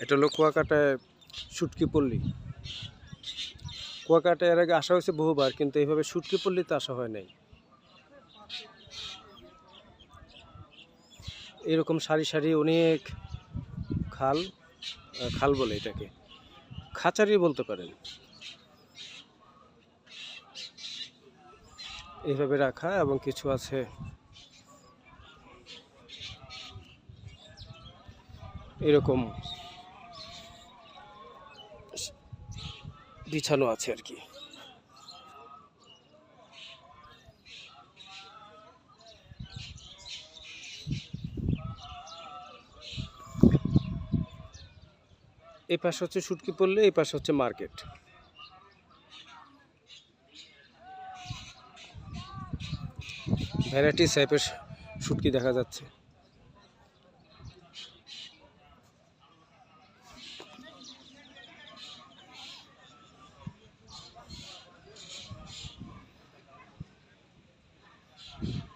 এটা হলো কুয়াকাটায় শুটকি পল্লী। কুয়াকাটায় এর আগে আসা হয়েছে বহুবার, কিন্তু এইভাবে শুটকি পল্লীতে আসা হয় নাই। এরকম সারি সারি অনেক খাল খাল বলে এটাকে। খাঁচারি বলতে পারেন। এইভাবে রাখা এবং কিছু আছে। এরকম। বিছানো আছে আর কি। এই পাশে হচ্ছে শুটকি পড়লে এই পাশে হচ্ছে মার্কেট। ভ্যারাইটি টাইপের শুটকি দেখা যাচ্ছে। Jesus.